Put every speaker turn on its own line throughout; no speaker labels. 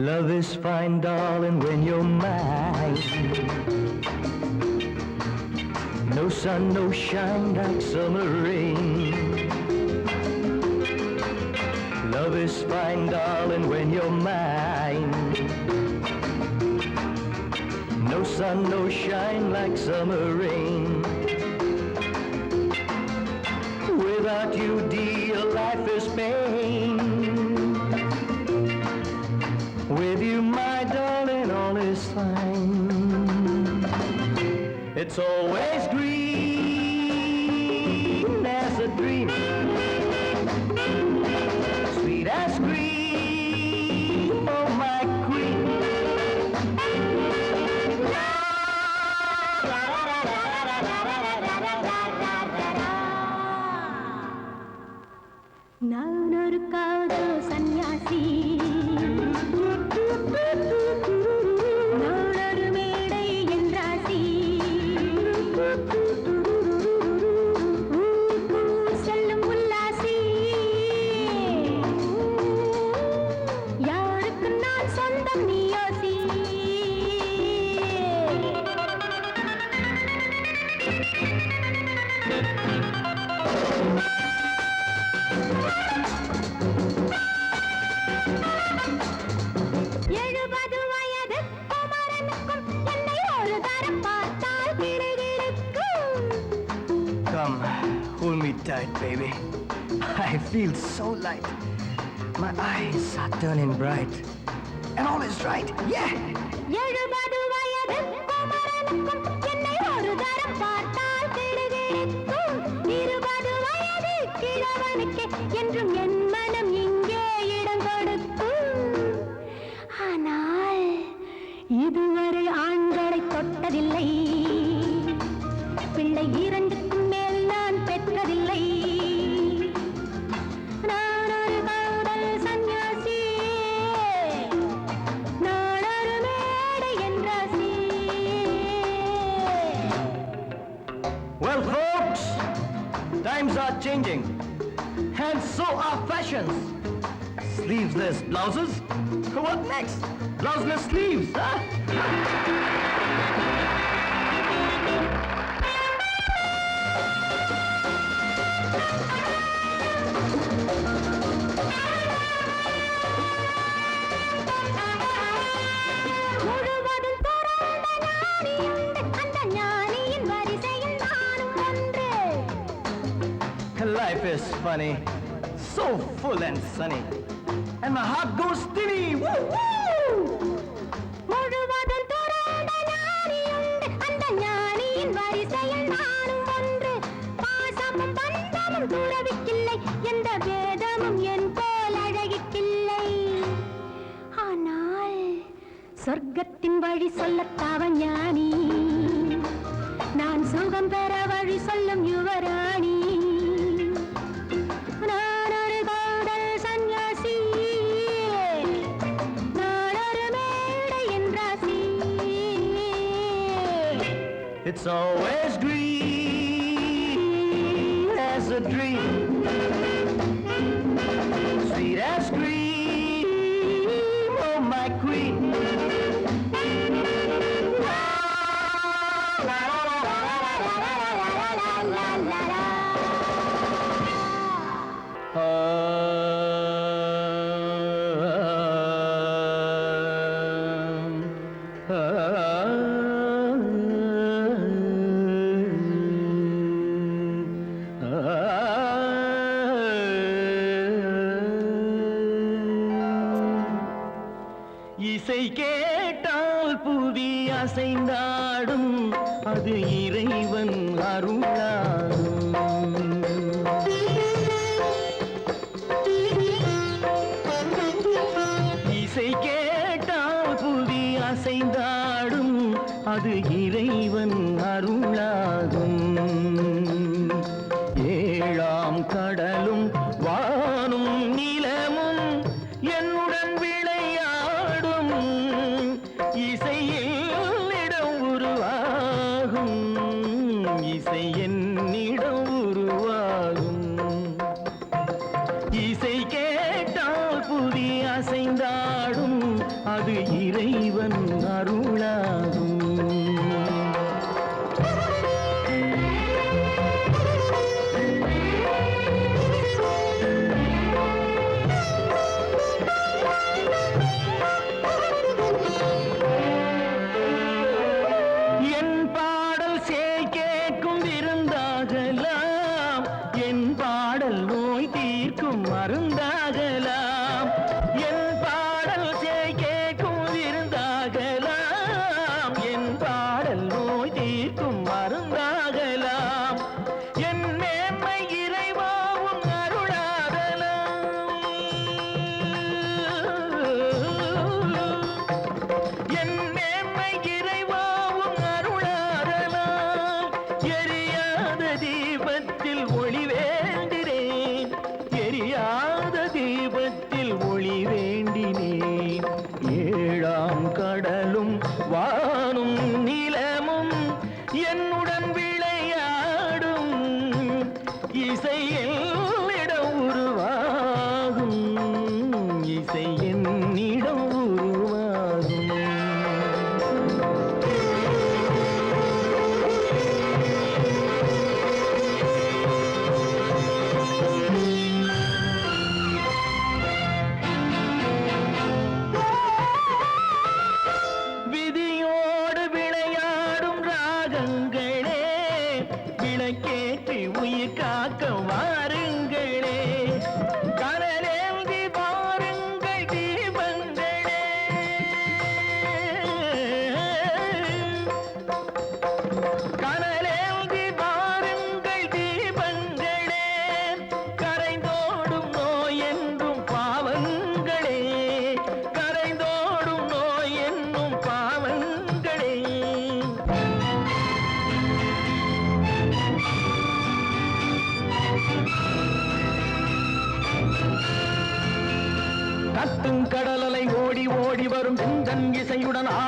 Love is fine, darling, when you're mine. No sun, no shine like summer rain. Love is fine, darling, when you're mine. No sun, no shine like summer rain. Without you, dear, life is pain. It's always green as a dream. Light. My eyes are turning bright. And all is right, yeah!
என்றும் என் மனம் இங்கே இடம் கொடுக்கும் ஆனால் இதுவரை ஆண்களை தொட்டதில்லை பிள்ளை
Well, folks, times are changing. And so are fashions. Sleeveless blouses? What next? Blouseless sleeves, huh? Life is funny. So full and sunny. And my heart goes steady. Woo, woo!
முழுவதும் துறந்த ஞானி உண்டு அந்த ஞானியின் வரிசையில் நானும் ஒன்று பாசமும் பந்தமும் துறவிக்கில்லை எந்த வேதமும் என் போல் அழகிக்கில்லை ஆனால் சொர்க்கத்தின் வழி சொல்லத்தாவ ஞானி
It's always green as a dream. அசைந்தாடும் அது இறைவன் அருளாடும் இசை கேட்டால் புவி அசைந்தாடும் அது இறைவன் அருளாகும். ஏழாம் கடல்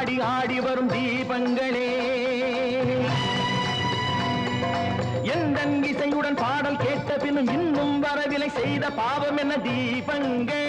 ஆடி ஆடி வரும் தீபங்களே. எந்த இசையுடன் பாடல் கேட்ட பின்னும் இன்னும் வரவில்லை. செய்த பாவம் என்ன? தீபங்கள்.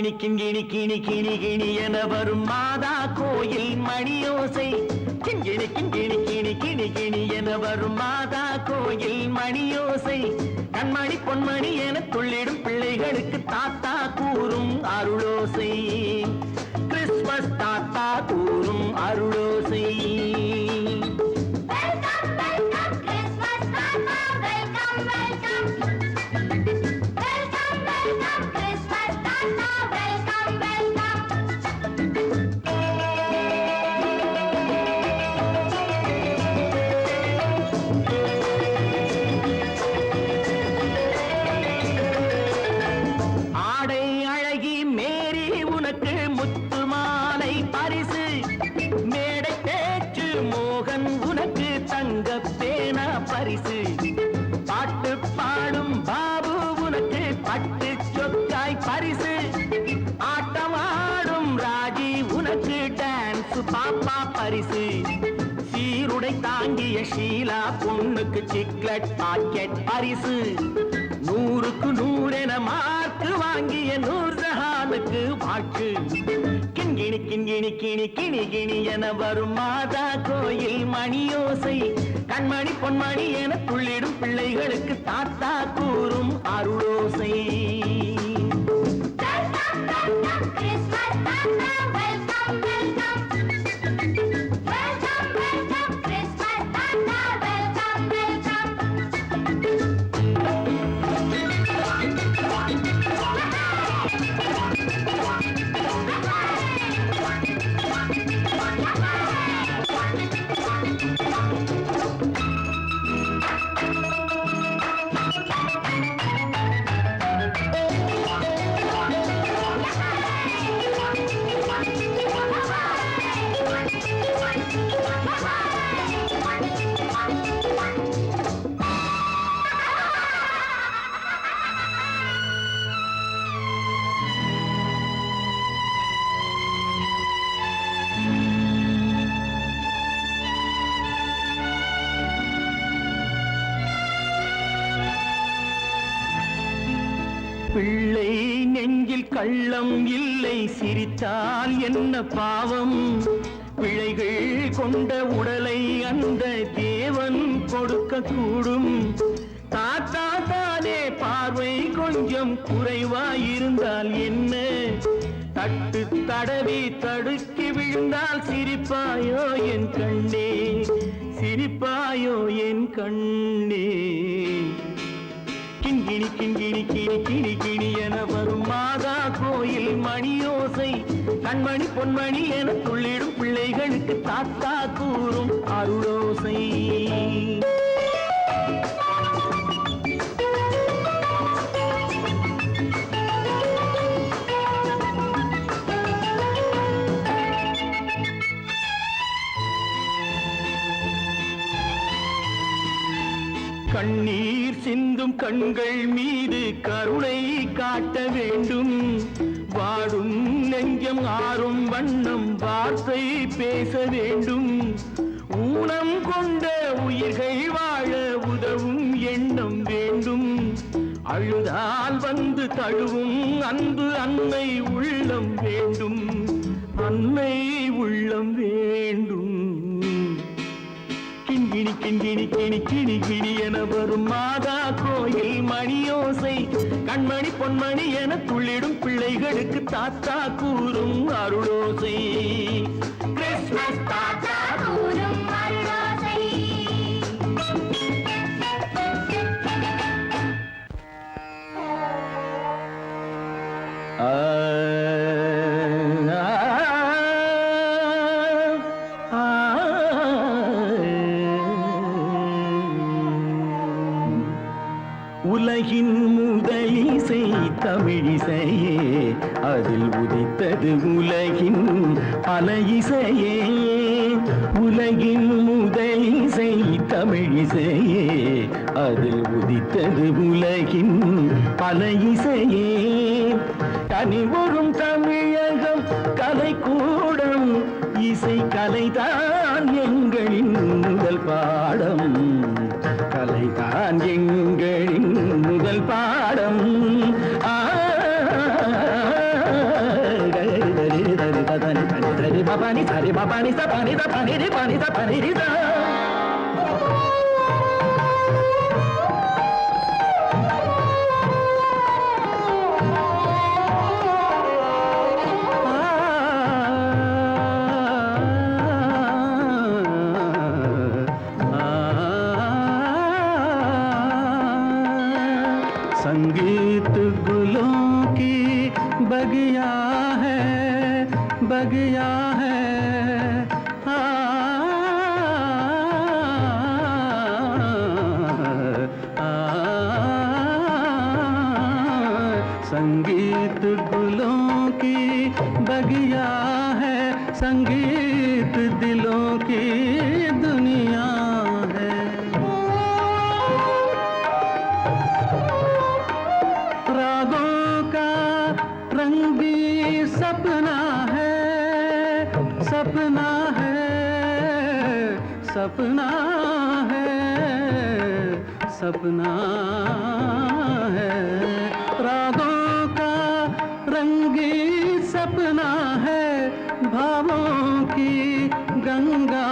கிணி கிங்கிணி கிணி கிணி கிணி என வரும் மாதா கோயில் மணியோசை. கிங்கிணி கிங்கிணி கிணி கிணி கிணி என வரும் மாதா கோயில் மணியோசை. கண்மணி பொன்மணி என துள்ளிடும் பிள்ளைகளுக்கு தாத்தா கூறும் அருளோசை. கிறிஸ்மஸ் தாத்தா கூறும் அருளோசை. Christmas. Welcome, welcome, welcome. எனக்கு பாப்பா பரிசு. சீருடை தாங்கிய ஷீலா பொண்ணுக்கு சிக்லெட் பாக்கெட் பரிசு. நூறுக்கு நூறென மார்க்கு வாங்கிய நூர்ஜஹானுக்கு வாழ்த்து கிண்கிணி கிண்கிணி கிணி கிணி கிணி என வரும் மாதா கோயில் மணியோசை. கண்மணி பொன்மணி என துள்ளிடும் பிள்ளைகளுக்கு தாத்தா கூறும் அருளோசை.
Christmas,
Papa, கள்ளம் இல்லை சிரித்தால் என்ன பாவம்? பிழைகள் கொண்ட உடலை அந்த தேவன் கொடுக்க கூடும் தாத்தா தானே பார்வை கொஞ்சம் குறைவாயிருந்தால் என்ன? தட்டு தடவி தடுக்கி விழுந்தால் சிரிப்பாயோ என் கண்ணே? சிரிப்பாயோ என் கண்ணே? கிண்கிணி கிணி கிணி கிணி என வரும் மாதா கோயில் மணியோசை. கண்மணி பொன்மணி என துள்ளிடும் பிள்ளைகளுக்கு தாத்தா கூறும் அருளோசை. கண்ணீர் சிந்தும் கண்கள் மீது கருணை காட்ட வேண்டும். வாடும் நெஞ்சம் ஆறும் வண்ணம் வார்த்தை பேச வேண்டும். ஊனம் கொண்ட உயிர்கள் வாழ உதவும் எண்ணம் வேண்டும். அழுதால் வந்து தழுவும் அன்பு அன்னை உள்ளம் வேண்டும். அன்னை உள்ள கிண்கிணி கிணி கிணி கிணி என வரும் மாதா கோயில் மணியோசை. கண்மணி பொன்மணி என துள்ளிடும் பிள்ளைகளுக்கு தாத்தா கூறும் அருளோசை. கிறிஸ்துமஸ் தாத்தா உலகின் முதல் இசை தமிழிசையே அதில் உதித்தது உலகின் அலையிசையே இசையே. கனிவரும் தமிழகம் கூடம் இசை கலைதான் எங்களின் முதல் பா పని పని పని పని పని संगीत गुलों की बगिया है। संगीत दिलों की दुनिया है। रागों का रंगी सपना है। सपना है सपना है,
सपना भावों की गंगा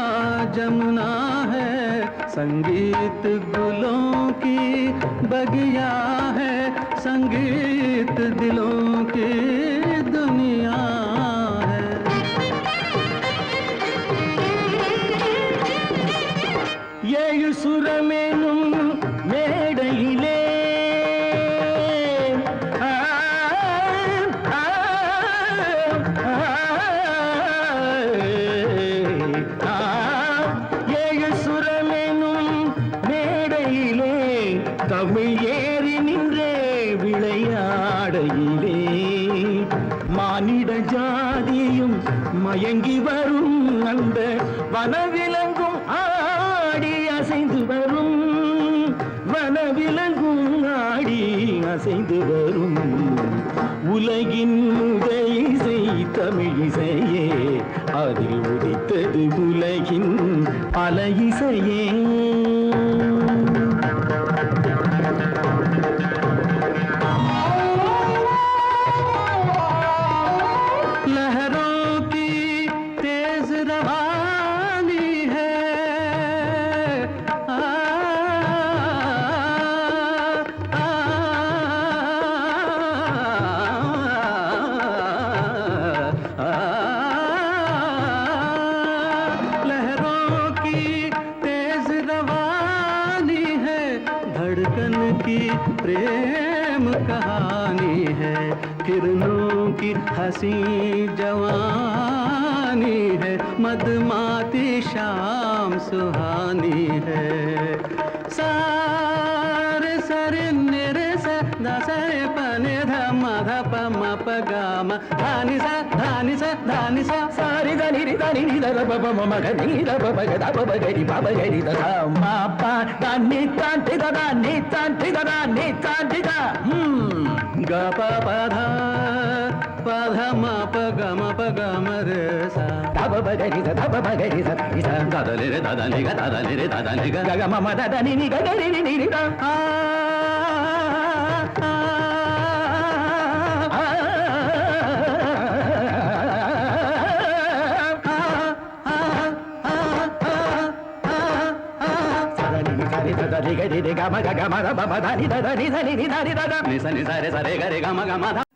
जमुना है संगीत गुलों की बगिया है संगीत दिलों की
தமிழ் ஏறி நின்றே விளையாடையிலே மானிட ஜாதியும் மயங்கி வரும் அந்த வனவிலங்கும் ஆடி அசைந்து வரும். வனவிலங்கும் ஆடி அசைந்து வரும். உலகின் முதல் இசை தமிழ் இசையே. அதில் உதித்தது உலகின் பல இசையே.
जवानी है मदमाती शाम सुहानी है। सार सर निर स दसरे पने ध मध प म प ग म। धानि सा धानि सा धानि सा।
सारी ग नि रि द
नि नि द र ब ब म म ग नि र
ब ब ग द
ब ब ग रि ब ब ग रि
द सा म प द नि द दा नि द दा नि ता हम हम्म। ग प
प धा। గమ గమ గమ దని దని దని దని దని దని సని సరే సరే గరే గమ
గమ